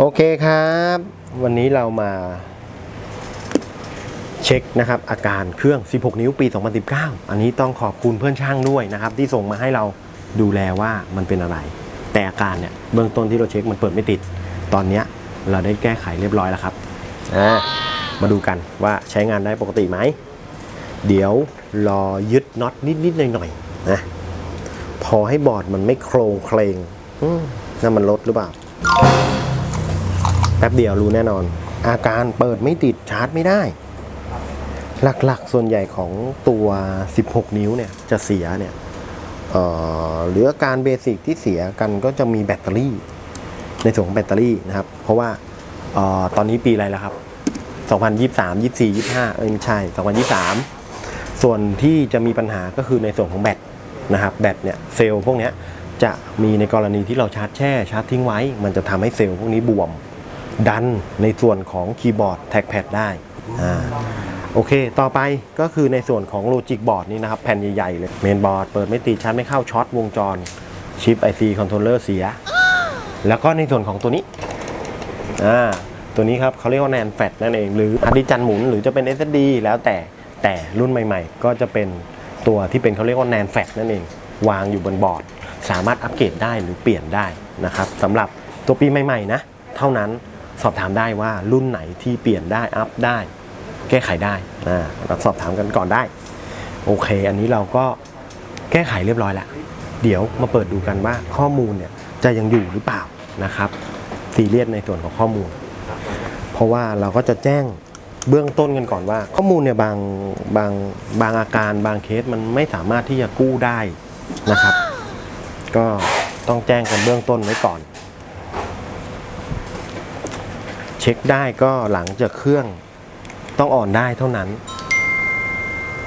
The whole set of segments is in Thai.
โอเคครับ วันนี้เรามาเช็คนะครับอาการเครื่อง 16 นิ้วปี 2019 อันนี้ต้องขอบคุณเพื่อนช่างด้วยนะครับ ที่ส่งมาให้เราดูแลว่ามันเป็นอะไร แต่อาการเนี่ยเบื้องต้นที่เราเช็คมันเปิดไม่ติด ตอนนี้เราได้แก้ไขเรียบร้อยแล้วครับอ่ามาดูกันว่าใช้งานได้ปกติไหม เดี๋ยวรอยึดน็อตนิดๆหน่อยๆนะพอให้บอร์ดมันไม่โครงเคลงนั่นมันลดหรือเปล่า แป๊บเดียวรู้แน่นอน อาการเปิดไม่ติดชาร์จไม่ได้ หลักๆส่วนใหญ่ของตัว 16 นิ้วเนี่ยจะเสียเนี่ยเหรืออาการเบสิกที่เสียกันก็จะมีแบตเตอรี่ ในส่วนของแบตเตอรี่นะครับ เพราะว่าออตอนนี้ปีอะไรแล้วครับ 2023 24 25เอ้ยไม่ใช่ 2023 ส่วนที่จะมีปัญหาก็คือในส่วนของแบตนะครับแบตเนี่ยเซลล์พวกนี้จะมีในกรณีที่เราชาร์จแช่ชาร์จทิ้งไว้ มันจะทำให้เซลล์พวกนี้บวม ดันในส่วนของคีย์บอร์ดแท็กแพดได้อ่าโอเค ต่อไปก็คือในส่วนของโลจิกบอร์ดนี่นะครับ แผ่นใหญ่ ๆ เลย เมนบอร์ดเปิดไม่ติดชาร์จไม่เข้าช็อตวงจรชิป IC คอนโทรลเลอร์เสีย แล้วก็ในส่วนของตัวนี้อ่าตัวนี้ครับเขาเรียกว่าแนนแฟตนั่นเอง หรือฮาร์ดดิจานหมุนหรือจะเป็น SSD แล้วแต่แต่รุ่นใหม่ ๆ ก็จะเป็นตัวที่เป็นเขาเรียกว่าแนนแฟตนั่นเอง วางอยู่บนบอร์ด สามารถอัปเกรดได้หรือเปลี่ยนได้นะครับสำหรับตัวปีใหม่ๆนะเท่านั้น สอบถามได้ว่ารุ่นไหนที่เปลี่ยนได้อัพได้ แก้ไขได้นะเราสอบถามกันก่อนได้ โอเค อันนี้เราก็แก้ไขเรียบร้อยแล้ว เดี๋ยวมาเปิดดูกันว่าข้อมูลเนี่ยจะยังอยู่หรือเปล่านะครับซีเรียสในส่วนของข้อมูล เพราะว่าเราก็จะแจ้งเบื้องต้นกันก่อนว่า ข้อมูลเนี่ยบางบางบางอาการบางเคสมันไม่สามารถที่จะกู้ได้นะครับ ก็ต้องแจ้งกันเบื้องต้นไว้ก่อน เช็คได้ก็หลังจากเครื่องต้องอ่อนได้เท่านั้น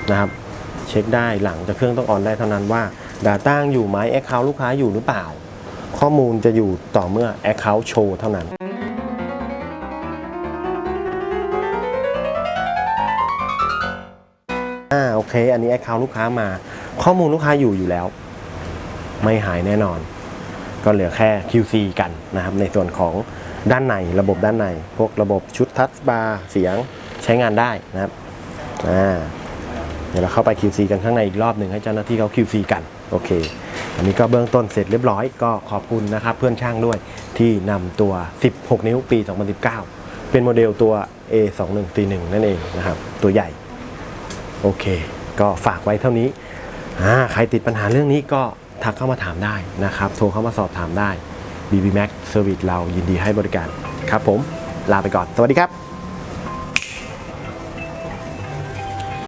นะครับเช็คได้หลังจากเครื่องต้องออนได้เท่านั้นว่า Data อยู่ไหม Account ลูกค้าอยู่หรือเปล่า ข้อมูลจะอยู่ต่อเมื่อ Account Show เท่านั้น อ่าโอเค อันนี้ Account ลูกค้ามา ข้อมูลลูกค้าอยู่อยู่แล้ว ไม่หายแน่นอน ก็เหลือแค่ QC กันนะครับ ในส่วนของ ด้านในระบบด้านใน พวกระบบชุดทัชบาร์เสียงใช้งานได้นะครับอ่าเดี๋ยวเราเข้าไป QC กันข้างในอีกรอบหนึ่งให้เจ้าหน้าที่เขา QC กันโอเค อันนี้ก็เบื้องต้นเสร็จเรียบร้อยก็ขอบคุณนะครับเพื่อนช่างด้วยที่นำตัว 16 นิ้วปี 2019 เป็นโมเดลตัว A2141 นั่นเองนะครับ ตัวใหญ่ โอเค ก็ฝากไว้เท่านี้อ่าใครติดปัญหาเรื่องนี้ก็ทักเข้ามาถามได้นะครับ โทรเข้ามาสอบถามได้ BB Max Service เรายินดีให้บริการครับผม ลาไปก่อน สวัสดีครับ